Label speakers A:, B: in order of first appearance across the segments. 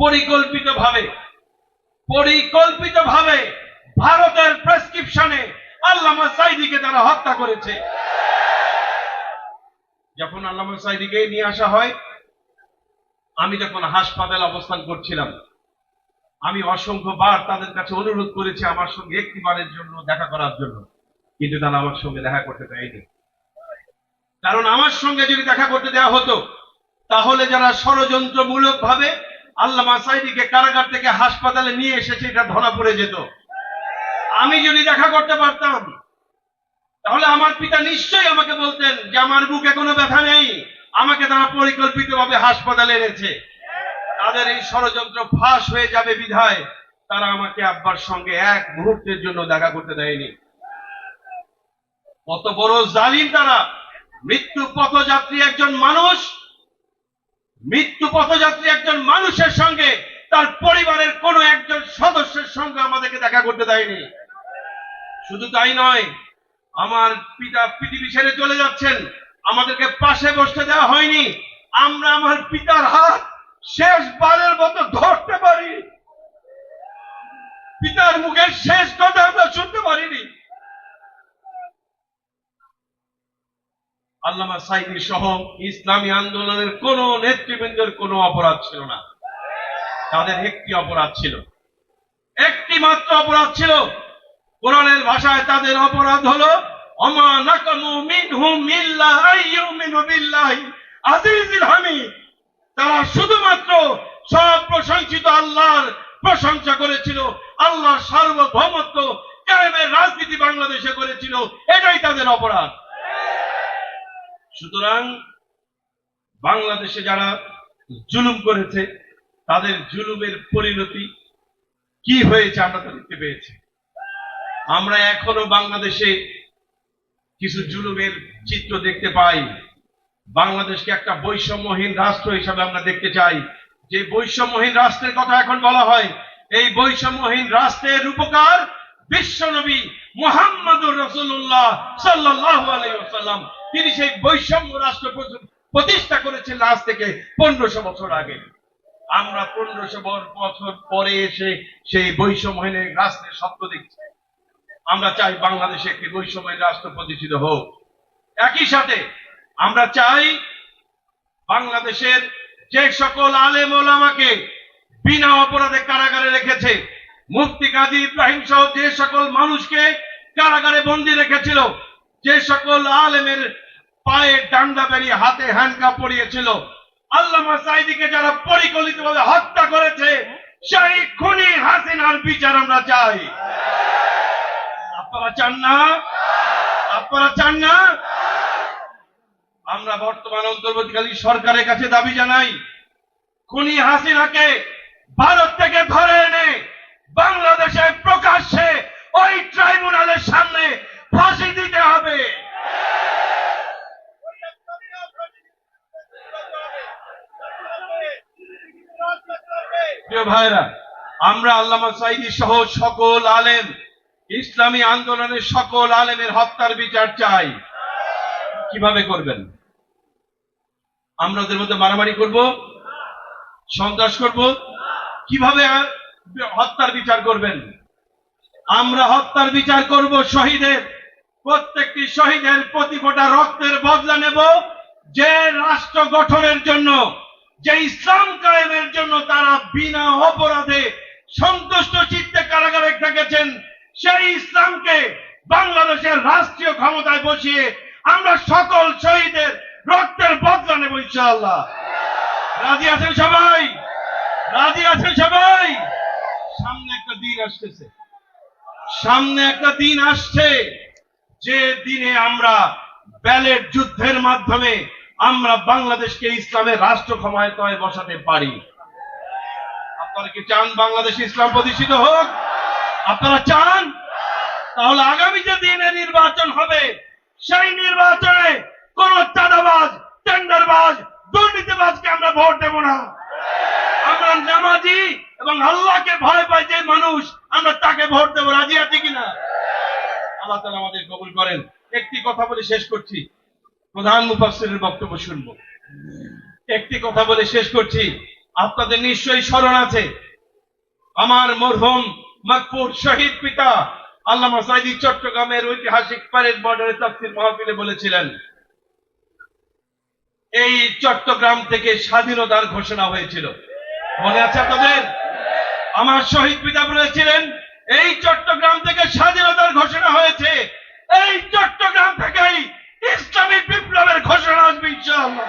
A: পরিকল্পিতভাবে পরিকল্পিতভাবে ভারতের প্রেসক্রিপশনে আল্লামা সাইদিকে তারা হত্যা করেছে। যখন আল্লামা সাইদিকে নিয়ে আসা হয়, আমি যখন হাসপাতালে অবস্থান করছিলাম। আমি অসংখ্য বার তাদের কাছে অনুরোধ করেছি আমার সঙ্গে একটি বারের জন্য দেখা করার জন্য, কিন্তু তারা আমার সঙ্গে দেখা করতে দেয়নি। কারণ আমার সঙ্গে যদি দেখা করতে দেওয়া হতো, তাহলে যারা ষড়যন্ত্রমূলক ভাবে আল্লামা সাইদিকে কারাগার থেকে হাসপাতালে নিয়ে এসেছে, এটা ধরা পড়ে যেত। আমি যদি দেখা করতে পারতাম, তাহলে আমার পিতা নিশ্চয়ই আমাকে বলতেন যে আমার বুকে কোনো ব্যথা নেই, আমাকে তারা পরিকল্পিতভাবে হাসপাতালে এনেছে। তাদের এই ষড়যন্ত্র ফাঁস হয়ে যাবে বিধায় তারা আমাকে আব্বার সঙ্গে এক মুহূর্তের জন্য দেখা করতে দেয়নি। কত বড় জালিম তারা মৃত্যু পথযাত্রী একজন মানুষ মৃত্যু পথযাত্রী একজন মানুষের সঙ্গে, তার পরিবারের কোন একজন সদস্যের সঙ্গে আমাদেরকে দেখা করতে দেয়নি। শুধু তাই নয়, আমার পিতা পৃথিবী ছেড়ে চলে যাচ্ছেন, আমাদেরকে পাশে বসতে দেওয়া হয়নি। আমরা আমার পিতার হাত শেষবারের মতো ধরতে পারি পিতার মুখের শেষ কথা আমরা শুনতে পারিনি। আল্লামা সাইদি সহ ইসলামী আন্দোলনের কোন নেতৃবৃন্দের কোনো অপরাধ ছিল না। তাদের একটি অপরাধ ছিল। একটি মাত্র অপরাধ ছিল। কোরআনের ভাষায় তাদের অপরাধ হলো তারা শুধুমাত্র সব প্রশংসিত আল্লাহর প্রশংসা করেছিল, আল্লাহর সার্বভৌমত্ব রাজনীতি বাংলাদেশে করেছিল। এটাই তাদের অপরাধ। সুতরাং বাংলাদেশে যারা জুলুম করেছে, তাদের জুলুমের পরিণতি কি হয়েছে আমরা তা দেখতে পেয়েছি। আমরা এখনও বাংলাদেশে কিছু জুলুমের চিত্র দেখতে পাই। বাংলাদেশকে একটা বৈষম্যহীন রাষ্ট্র হিসাবে আমরা দেখতে চাই। যে বৈষম্যহীন রাষ্ট্রের কথা এখন বলা হয়, এই বৈষম্যহীন রাষ্ট্রের উপকার বিশ্বনবী মোহাম্মদুর রসুল্লাহ সাল্লাহ আলাইসাল্লাম তিনি সেই বৈষম্য রাষ্ট্র প্রতিষ্ঠা করেছেন আজ থেকে পনেরোশো বছর আগে। আমরা পনেরোশো বছর পরে এসে সেই বৈষম্যহীন রাষ্ট্রের স্বপ্ন দেখছি। আমরা চাই বাংলাদেশে একটি বৈষম্যহীন রাষ্ট্র প্রতিষ্ঠিত হোক। একই সাথে আমরা চাই বাংলাদেশের যে সকল আলেম ওলামাকে বিনা অপরাধে কারাগারে রেখেছে মুফতি কাজী ইব্রাহিম সহ যে সকল মানুষকে কারাগারে বন্দী রেখেছিল, যে সকল আলেমের পায়ে ডান্ডা বেরিয়ে হাতে হ্যান্ডকাপ পরিয়েছিল, আল্লামা সাইদিকে যারা পরিকল্পিতভাবে হত্যা করেছে, সেই খুনি হাসিনার বিচার আমরা চাই। আপনারা চান না? আপনারা চান না? আমরা বর্তমান অন্তর্বর্তীকালীন সরকারের কাছে দাবি জানাই, খুনি হাসিনাকে ভারত থেকে ধরে এনে বাংলাদেশে প্রকাশ্যে ওই ট্রাইব্যুনালের সামনে ফাঁসি দিতে হবে। ভাইরা আমরা আল্লামা সাইদি সহ সকল আলেম, ইসলামী আন্দোলনের সকল আলেমের হত্যার বিচার চাই। কীভাবে করবেন? আমরা ওদের মধ্যে মারামারি করব? সন্ত্রাস করব? কীভাবে হত্যার বিচার করবেন। আমরা হত্যার বিচার করব শহীদের। প্রত্যেকটি শহীদের প্রতি ফোঁটা রক্তের বদলা নেব। যে রাষ্ট্র গঠনের জন্য, যে ইসলাম কায়েমের জন্য তারা বিনা অপরাধে সন্তুষ্ট চিত্তে কারাগারে থেকেছেন সেই ইসলামকে বাংলাদেশের রাষ্ট্রীয় ক্ষমতায় বসিয়ে আমরা সকল শহীদের রক্তের বদলা নেব ইনশাআল্লাহ। রাজি আছেন সবাই? রাজি আছেন সবাই? সামনে একটা দিন আসতেছে। সামনে একটা দিন আসছে। যে দিনে আমরা ব্যালেট যুদ্ধের মাধ্যমে আমরা বাংলাদেশকে ইসলামের রাষ্ট্র ক্ষমতায় বসাতে পারি। আপনারা কি চান বাংলাদেশে ইসলাম প্রতিষ্ঠিত হোক? আপনারা চান? তাহলে আগামী যে দিনে নির্বাচন হবে, সেই নির্বাচনে কোন চাঁদাবাজ, টেন্ডারবাজ, দুর্নীতিবাজকে আমরা ভোট দেব না। আমরা নামাজি এবং আল্লাহকে ভয় মানুষ, আমরা তাকে ভোট দেবো, রাজি আছি কিনা? আল্লাহ তালা আমাদের কবুল করেন। একটি কথা বলে শেষ করছি। প্রধান মুফাসসিরের বক্তব্য শুনব। একটি কথা বলে শেষ করছি। আপনাদের নিশ্চয়ই স্মরণ আছে, আমার মরহুম মকপুর শহীদ পিতা আল্লামা সাইদি চট্টগ্রামের ঐতিহাসিক প্যারেড বর্ডারে তাফসির মাহফিলে বলেছিলেন, এই চট্টগ্রাম থেকে স্বাধীনতার ঘোষণা হয়েছিল। মনে আছে আপনাদের? আমার শহীদ পিতা বলেছিলেন এই চট্টগ্রাম থেকে স্বাধীনতার ঘোষণা হয়েছে। এই চট্টগ্রাম থেকেই ইসলামী বিপ্লবের ঘোষণা আসবে ইনশাআল্লাহ।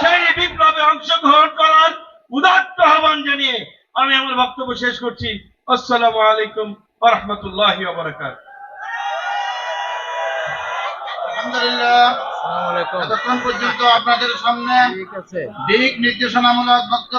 A: সেই বিপ্লবে অংশগ্রহণ করার উদাত্ত আহ্বান জানিয়ে আমি আমার বক্তব্য শেষ করছি। আসসালামু আলাইকুম রাহমাতুল্লাহি ওয়া বারাকাতুহু।
B: আলহামদুলিল্লাহ। এতক্ষণ পর্যন্ত আপনাদের সামনে দিক নির্দেশনামূলক বক্তব্য